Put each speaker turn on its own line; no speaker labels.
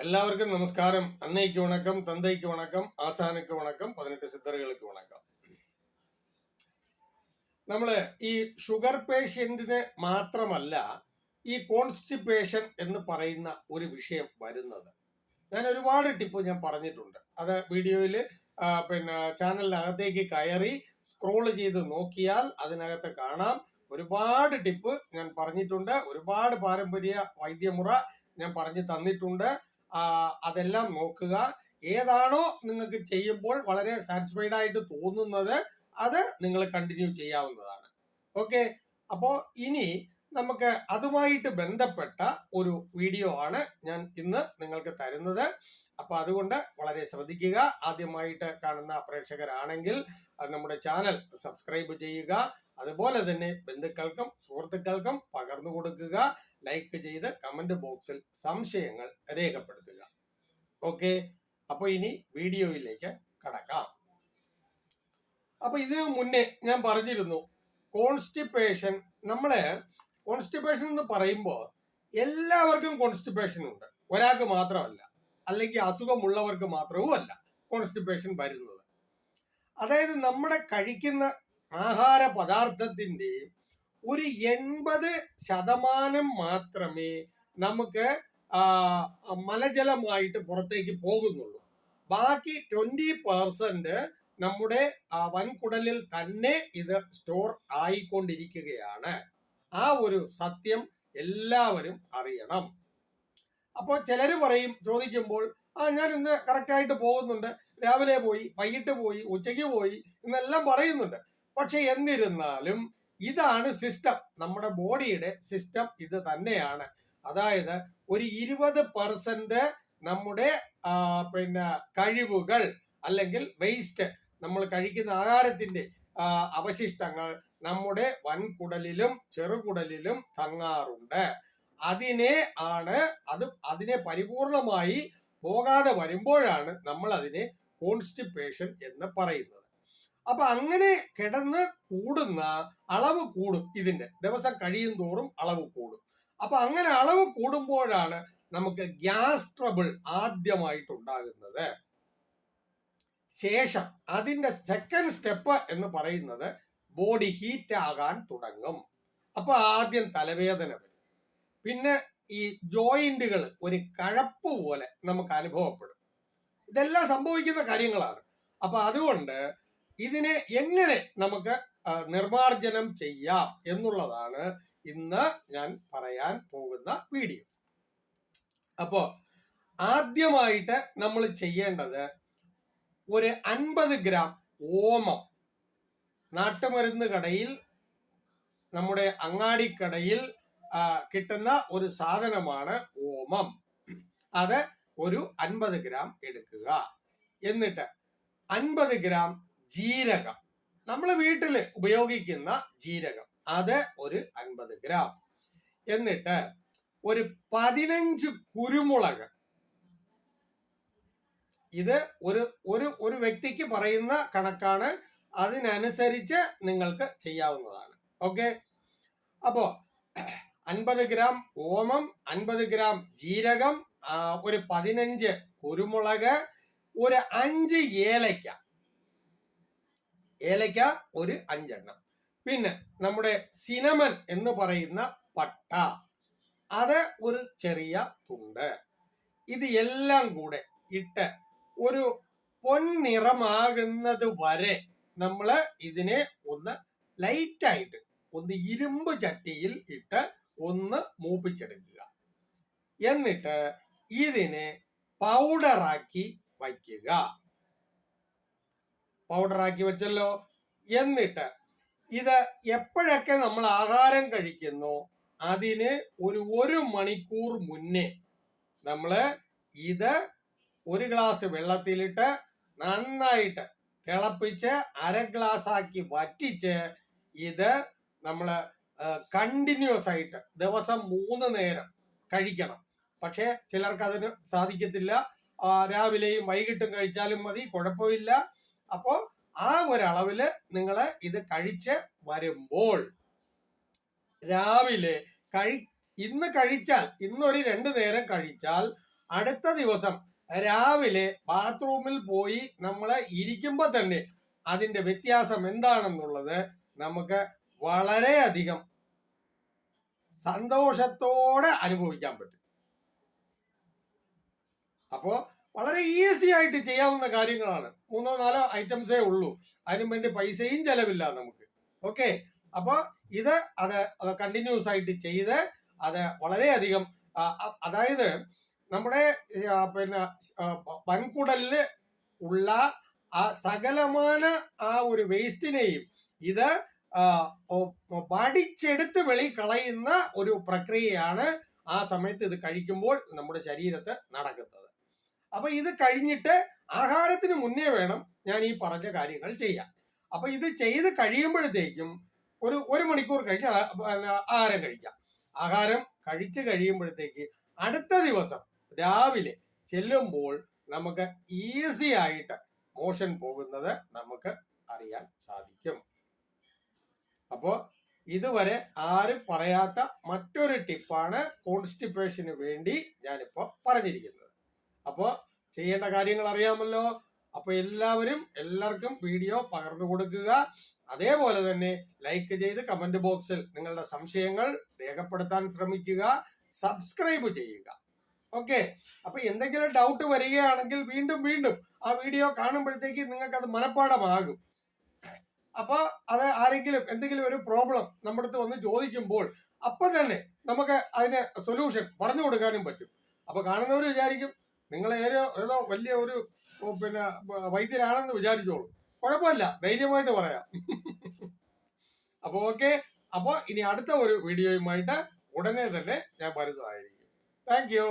எல்லாருக்கும் நமஸ்காரம் அன்னைக்கு வணக்கம் தந்தைக்கு வணக்கம் ஆசானுக்கு வணக்கம் പതിനെട്ട് സിദ്ധറുകൾക്ക് വണക്കം നമ്മൾ ഈ ഷുഗർ പേഷ്യന്റിന് മാത്രമല്ല ഈ കോൺസ്റ്റിപ്പേഷൻ എന്ന് പറയുന്ന ഒരു വിഷയം വരുന്നത് ഞാൻ ഒരുപാട് ടിപ്പ് ഞാൻ പറഞ്ഞിട്ടുണ്ട് അത് വീഡിയോയിൽ പിന്നെ ചാനലിനകത്തേക്ക് കയറി സ്ക്രോൾ ചെയ്ത് നോക്കിയാൽ അതിനകത്ത് കാണാം ഒരുപാട് ടിപ്പ് ഞാൻ പറഞ്ഞിട്ടുണ്ട് ഒരുപാട് പാരമ്പര്യ വൈദ്യമുറ ഞാൻ പറഞ്ഞു തന്നിട്ടുണ്ട് ആ, അതെല്ലാം നോക്കുക. ഏതാണോ നിങ്ങൾക്ക് ചെയ്യുമ്പോൾ വളരെ സാറ്റിസ്ഫൈഡ് ആയിട്ട് തോന്നുന്നത് അത് നിങ്ങൾ കണ്ടിന്യൂ ചെയ്യാവുന്നതാണ്. ഓക്കെ അപ്പോ ഇനി നമുക്ക് അതുമായിട്ട് ബന്ധപ്പെട്ട ഒരു വീഡിയോ ആണ് ഞാൻ ഇന്ന് നിങ്ങൾക്ക് തരുന്നത്. അപ്പൊ അതുകൊണ്ട് വളരെ ശ്രദ്ധിക്കുക. ആദ്യമായിട്ട് കാണുന്ന പ്രേക്ഷകരാണെങ്കിൽ നമ്മുടെ ചാനൽ സബ്സ്ക്രൈബ് ചെയ്യുക. അതുപോലെ തന്നെ ബന്ധുക്കൾക്കും സുഹൃത്തുക്കൾക്കും പകർന്നു കൊടുക്കുക. ലൈക്ക് ചെയ്ത് കമന്റ് ബോക്സിൽ സംശയങ്ങൾ രേഖപ്പെടുത്തുക. ഓക്കെ അപ്പൊ ഇനി വീഡിയോയിലേക്ക് കടക്കാം. അപ്പൊ ഇതിനു മുന്നേ ഞാൻ പറഞ്ഞിരുന്നു കോൺസ്റ്റിപ്പേഷൻ നമ്മൾ കോൺസ്റ്റിപ്പേഷൻ എന്ന് പറയുമ്പോൾ എല്ലാവർക്കും കോൺസ്റ്റിപ്പേഷൻ ഉണ്ട്. ഒരാൾക്ക് മാത്രമല്ല. അല്ലെങ്കിൽ അസുഖമുള്ളവർക്ക് മാത്രവും അല്ല കോൺസ്റ്റിപ്പേഷൻ വരുന്നത്. അതായത് നമ്മുടെ കഴിക്കുന്ന ആഹാര പദാർത്ഥത്തിന്റെ ഒരു എൺപത് ശതമാനം മാത്രമേ നമുക്ക് മലജലമായിട്ട് പുറത്തേക്ക് പോകുന്നുള്ളൂ. ബാക്കി ട്വന്റി പെർസെന്റ് നമ്മുടെ വൻകുടലിൽ തന്നെ ഇത് സ്റ്റോർ ആയിക്കൊണ്ടിരിക്കുകയാണ്. ആ ഒരു സത്യം എല്ലാവരും അറിയണം. അപ്പോൾ ചിലർ പറയും ചോദിക്കുമ്പോൾ ആ ഞാൻ ഇന്ന് കറക്റ്റായിട്ട് പോകുന്നുണ്ട്. രാവിലെ പോയി വൈകിട്ട് പോയി ഉച്ചയ്ക്ക് പോയി എന്നെല്ലാം പറയുന്നുണ്ട്. പക്ഷെ എന്നിരുന്നാലും ഇതാണ് സിസ്റ്റം നമ്മുടെ ബോഡിയുടെ സിസ്റ്റം ഇത് തന്നെയാണ്. അതായത് ഒരു ഇരുപത് പെർസെന്റ് നമ്മുടെ പിന്നെ കഴിവുകൾ അല്ലെങ്കിൽ വേസ്റ്റ് നമ്മൾ കഴിക്കുന്ന ആഹാരത്തിന്റെ അവശിഷ്ടങ്ങൾ നമ്മുടെ വൻകുടലിലും ചെറുകുടലിലും തങ്ങാറുണ്ട്. അതിനെ ആണ് അത് അതിനെ പരിപൂർണമായി പോകാതെ വരുമ്പോഴാണ് നമ്മൾ അതിനെ കോൺസ്റ്റിപ്പേഷൻ എന്ന് പറയുന്നത്. അപ്പൊ അങ്ങനെ കിടന്ന് കൂടുന്ന അളവ് കൂടും ഇതിന്റെ. ദിവസം കഴിയും തോറും അളവ് കൂടും. അപ്പൊ അങ്ങനെ അളവ് കൂടുമ്പോഴാണ് നമുക്ക് ഗ്യാസ് ട്രബിൾ ആദ്യമായിട്ട് ഉണ്ടാകുന്നത് ശേഷം അതിന്റെ സെക്കൻഡ് സ്റ്റെപ്പ് എന്ന് പറയുന്നത് ബോഡി ഹീറ്റ് ആകാൻ തുടങ്ങും. അപ്പൊ ആദ്യം തലവേദന വരും. പിന്നെ ഈ ജോയിന്റുകൾ ഒരു കഴപ്പ് പോലെ നമുക്ക് അനുഭവപ്പെടും. ഇതെല്ലാം സംഭവിക്കുന്ന കാര്യങ്ങളാണ്. അപ്പൊ അതുകൊണ്ട് ഇതിനെ എങ്ങനെ നമുക്ക് നിർമാർജനം ചെയ്യാം എന്നുള്ളതാണ് ഇന്ന് ഞാൻ പറയാൻ പോകുന്ന വീഡിയോ. അപ്പോ ആദ്യമായിട്ട് നമ്മൾ ചെയ്യേണ്ടത് ഒരു അൻപത് ഗ്രാം ഓമം നാട്ടുമരുന്ന് കടയിൽ നമ്മുടെ അങ്ങാടിക്കടയിൽ കിട്ടുന്ന ഒരു സാധനമാണ് ഓമം. അത് ഒരു അൻപത് ഗ്രാം എടുക്കുക. എന്നിട്ട് അൻപത് ഗ്രാം ജീരകം. നമ്മൾ വീട്ടിൽ ഉപയോഗിക്കുന്ന ജീരകം. അത് ഒരു അൻപത് ഗ്രാം. എന്നിട്ട് ഒരു പതിനഞ്ച് കുരുമുളക്. ഇത് ഒരു ഒരു ഒരു വ്യക്തിക്ക് പറയുന്ന കണക്കാണ്. അതിനനുസരിച്ച് നിങ്ങൾക്ക് ചെയ്യാവുന്നതാണ്. ഓക്കെ? അപ്പോ അൻപത് ഗ്രാം ഓമം അൻപത് ഗ്രാം ജീരകം ഒരു പതിനഞ്ച് കുരുമുളക് ഒരു അഞ്ച് ഏലയ്ക്ക. ഏലയ്ക്ക ഒരു അഞ്ചെണ്ണം. പിന്നെ നമ്മുടെ സിനമൻ എന്ന് പറയുന്ന പട്ട. അത് ഒരു ചെറിയ തുണ്ട്. ഇത് എല്ലാം കൂടെ ഇട്ട് ഒരു പൊൻനിറമാകുന്നത് വരെ നമ്മൾ ഇതിനെ ഒന്ന് ലൈറ്റായിട്ട് ഒന്ന് ഇരുമ്പ് ചട്ടിയിൽ ഇട്ട് ഒന്ന് മൂപ്പിച്ചെടുക്കുക. എന്നിട്ട് ഇതിനെ പൗഡറാക്കി വയ്ക്കുക. പൗഡറാക്കി വെച്ചല്ലോ. എന്നിട്ട് ഇത് എപ്പോഴൊക്കെ നമ്മൾ ആഹാരം കഴിക്കുന്നു? അതിന് ഒരു ഒരു മണിക്കൂർ മുന്നേ നമ്മൾ ഇത് ഒരു ഗ്ലാസ് വെള്ളത്തിലിട്ട് നന്നായിട്ട് തിളപ്പിച്ച് അര ഗ്ലാസ് ആക്കി വറ്റിച്ച് ഇത് നമ്മൾ കണ്ടിന്യൂസ് ആയിട്ട് ദിവസം മൂന്ന് നേരം കഴിക്കണം. പക്ഷേ ചിലർക്ക് അതിന് സാധിക്കത്തില്ല. രാവിലെയും വൈകിട്ടും കഴിച്ചാലും മതി. കുഴപ്പമില്ല. അപ്പോ ആ ഒരളവിൽ നിങ്ങൾ ഇത് കഴിച്ച് വരുമ്പോൾ രാവിലെ കഴി ഇന്ന് കഴിച്ചാൽ ഇന്നൊരു രണ്ടു നേരം കഴിച്ചാൽ അടുത്ത ദിവസം രാവിലെ ബാത്റൂമിൽ പോയി നമ്മൾ ഇരിക്കുമ്പോൾ തന്നെ അതിന്റെ വ്യത്യാസം എന്താണെന്നുള്ളത് നമുക്ക് വളരെയധികം സന്തോഷത്തോടെ അനുഭവിക്കാൻ പറ്റും. അപ്പോ വളരെ ഈസി ആയിട്ട് ചെയ്യാവുന്ന കാര്യങ്ങളാണ്. മൂന്നോ നാലോ ഐറ്റംസേ ഉള്ളൂ. അതിനു വേണ്ടി പൈസയും ചെലവില്ല നമുക്ക്. ഓക്കെ അപ്പൊ ഇത് അത് കണ്ടിന്യൂസ് ആയിട്ട് ചെയ്ത് അത് വളരെയധികം അതായത് നമ്മുടെ പിന്നെ വൻകുടലിൽ ഉള്ള ആ സകലമാന ആ ഒരു വേസ്റ്റിനെയും ഇത് വടിച്ചെടുത്ത് വെളി കളയുന്ന ഒരു പ്രക്രിയയാണ് ആ സമയത്ത് ഇത് കഴിക്കുമ്പോൾ നമ്മുടെ ശരീരത്ത് നടക്കുന്നത്. അപ്പൊ ഇത് കഴിഞ്ഞിട്ട് ആഹാരത്തിന് മുന്നേ വേണം ഞാൻ ഈ പറഞ്ഞ കാര്യങ്ങൾ ചെയ്യാൻ. അപ്പൊ ഇത് ചെയ്ത് കഴിയുമ്പോഴത്തേക്കും ഒരു ഒരു മണിക്കൂർ കഴിഞ്ഞ് ആഹാരം കഴിക്കാം. ആഹാരം കഴിച്ച് കഴിയുമ്പോഴത്തേക്ക് അടുത്ത ദിവസം രാവിലെ ചെല്ലുമ്പോൾ നമുക്ക് ഈസി ആയിട്ട് മോഷൻ പോകുന്നത് നമുക്ക് അറിയാൻ സാധിക്കും. അപ്പോ ഇതുവരെ ആരും പറയാത്ത മറ്റൊരു ടിപ്പാണ് കോൺസ്റ്റിപ്പേഷന് വേണ്ടി ഞാനിപ്പോ പറഞ്ഞിരിക്കുന്നത്. അപ്പോ ചെയ്യേണ്ട കാര്യങ്ങൾ അറിയാമല്ലോ അപ്പൊ എല്ലാവരും എല്ലാവർക്കും വീഡിയോ പകർന്നു കൊടുക്കുക. അതേപോലെ തന്നെ ലൈക്ക് ചെയ്ത് കമന്റ് ബോക്സിൽ നിങ്ങളുടെ സംശയങ്ങൾ രേഖപ്പെടുത്താൻ ശ്രമിക്കുക. സബ്സ്ക്രൈബ് ചെയ്യുക. ഓക്കെ അപ്പൊ എന്തെങ്കിലും ഡൗട്ട് വരികയാണെങ്കിൽ വീണ്ടും വീണ്ടും ആ വീഡിയോ കാണുമ്പോഴത്തേക്ക് നിങ്ങൾക്ക് അത് മനഃപ്പാടമാകും അപ്പൊ അത് ആരെങ്കിലും എന്തെങ്കിലും ഒരു പ്രോബ്ലം നമ്മുടെ അടുത്ത് വന്ന് ചോദിക്കുമ്പോൾ അപ്പൊ തന്നെ നമുക്ക് അതിന് സൊല്യൂഷൻ പറഞ്ഞു കൊടുക്കാനും പറ്റും. അപ്പൊ കാണുന്നവർ വിചാരിക്കും നിങ്ങൾ ഏതോ ഏതോ വലിയ ഒരു പിന്നെ വൈദ്യരാണെന്ന് വിചാരിച്ചോളൂ. കുഴപ്പമില്ല. ധൈര്യമായിട്ട് പറയാം. അപ്പോൾ ഓക്കെ. അപ്പോൾ ഇനി അടുത്ത ഒരു വീഡിയോയുമായിട്ട് ഉടനെ തന്നെ ഞാൻ വരുന്നതായിരിക്കും താങ്ക് യു.